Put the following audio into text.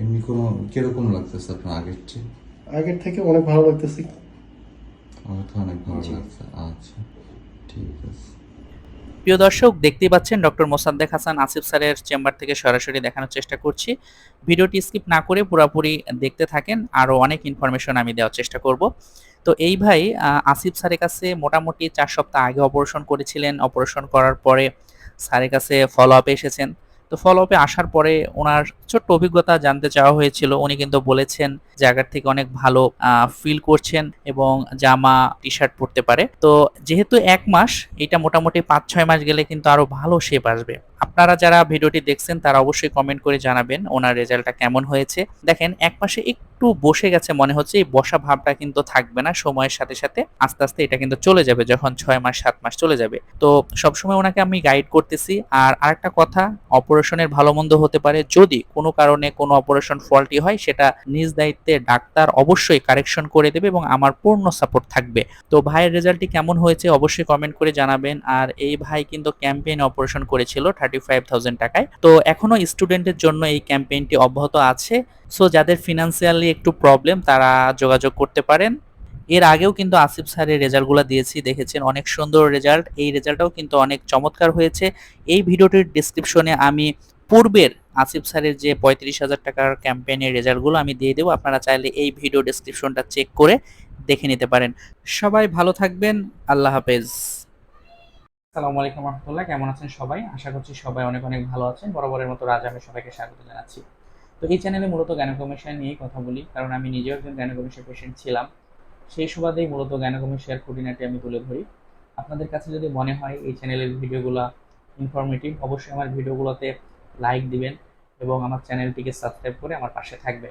এমনি কোনো কীরকম লাগতেছে আপনার আগের চেয়ে? আগের থেকে অনেক ভালো লাগতেছে। আমার তো অনেক ভালো লাগছে। আচ্ছা ঠিক আছে। প্রিয় দর্শক দেখতেই পাচ্ছেন ডক্টর মোসাদ্দেক হাসান আসিফ স্যারের চেম্বার থেকে সরাসরি দেখানোর চেষ্টা করছি। ভিডিওটি স্কিপ না করে পুরোপুরি দেখতে থাকেন। আরও অনেক ইনফরমেশন আমি দেওয়ার চেষ্টা করব। তো এই ভাই আহ, আসিফ স্যারের কাছে মোটামুটি চার সপ্তাহ আগে অপারেশন করেছিলেন। অপারেশন করার পরে স্যারের কাছে ফলো আপে এসেছেন। তো ফলো আপে আসার পরে ওনার ছোট্ট অভিজ্ঞতা জানতে চাওয়া হয়েছিল। উনি কিন্তু বলেছেন জায়গার থেকে অনেক ভালো ফিল করছেন এবং জামা টি শার্ট পরতে পারে। তো যেহেতু এক মাস, এটা মোটামুটি পাঁচ ছয় মাস গেলে কিন্তু আরও ভালো শেপ আসবে। আপনারা যারা ভিডিওটি দেখছেন, তারা অবশ্যই কমেন্ট করে জানাবেন ওনার রেজাল্টটা কেমন হয়েছে। দেখেন, এক মাসে একটু বসে গেছে মনে হচ্ছে, এই বসা ভাবটা কিন্তু থাকবে না, সময়ের সাথে সাথে আস্তে আস্তে এটা কিন্তু চলে যাবে যখন ছয় মাস, সাত মাস চলে যাবে। তো সবসময় ওনাকে আমি গাইড করতেছি। আর আরেকটা কথা অপারেশনের ভালো মন্দ হতে পারে যদি কোনো কারণে কোনো অপারেশন ফল্টি হয়, সেটা নিজ দায়িত্বে ডাক্তার অবশ্যই কারেকশন করে দেবে এবং আমার পূর্ণ সাপোর্ট থাকবে। তো ভাইয়ের রেজাল্টটি কেমন হয়েছে, অবশ্যই কমেন্ট করে জানাবেন। আর এই ভাই কিন্তু ক্যাম্পেইন অপারেশন করেছিল থার্টি ফাইভ থাউজেন্ড টাকায়। তো এখনও স্টুডেন্টের জন্য এই ক্যাম্পেইনটি অব্যাহত আছে। সো যাদের ফিনান্সিয়ালি একটু প্রবলেম তারা যোগাযোগ করতে পারেন। এর আগেও কিন্তু আসিফ স্যারের রেজাল্টগুলো দিয়েছি, দেখেছেন? অনেক সুন্দর রেজাল্ট। এই রেজাল্টটাও কিন্তু অনেক চমৎকার হয়েছে। এই ভিডিওটির ডিসক্রিপশনে আমি পূর্বের আসিফ স্যারের যে পঁয়ত্রিশ হাজার টাকার ক্যাম্পেইনের রেজাল্টগুলো আমি দিয়ে দেবো। আপনারা চাইলে এই ভিডিও ডিসক্রিপশনটা চেক করে দেখে নিতে পারেন। সবাই ভালো থাকবেন। আল্লাহ হাফেজ। আসসালামু আলাইকুম রহমতুল্লাহ, কেমন আছেন সবাই? আশা করছি সবাই অনেক অনেক ভালো আছেন। বরাবরের মতো রাজ আমি সবাইকে স্বাগত জানাচ্ছি। তো এই চ্যানেলে মূলত গ্যানোকমেশিয়া নিয়েই কথা বলি, কারণ আমি নিজেও একজন গ্যানোকমেশিয়া পেশেন্ট ছিলাম। সেই সুবাদেই মূলত গ্যানোকমেশিয়ার খুঁটিনাটি আমি তুলে ধরি। আপনাদের কাছে যদি মনে হয় এই চ্যানেলের ভিডিওগুলো ইনফরমেটিভ অবশ্যই আমার ভিডিওগুলোতে লাইক দিবেন এবং আমার চ্যানেলটিকে সাবস্ক্রাইব করে আমার পাশে থাকবে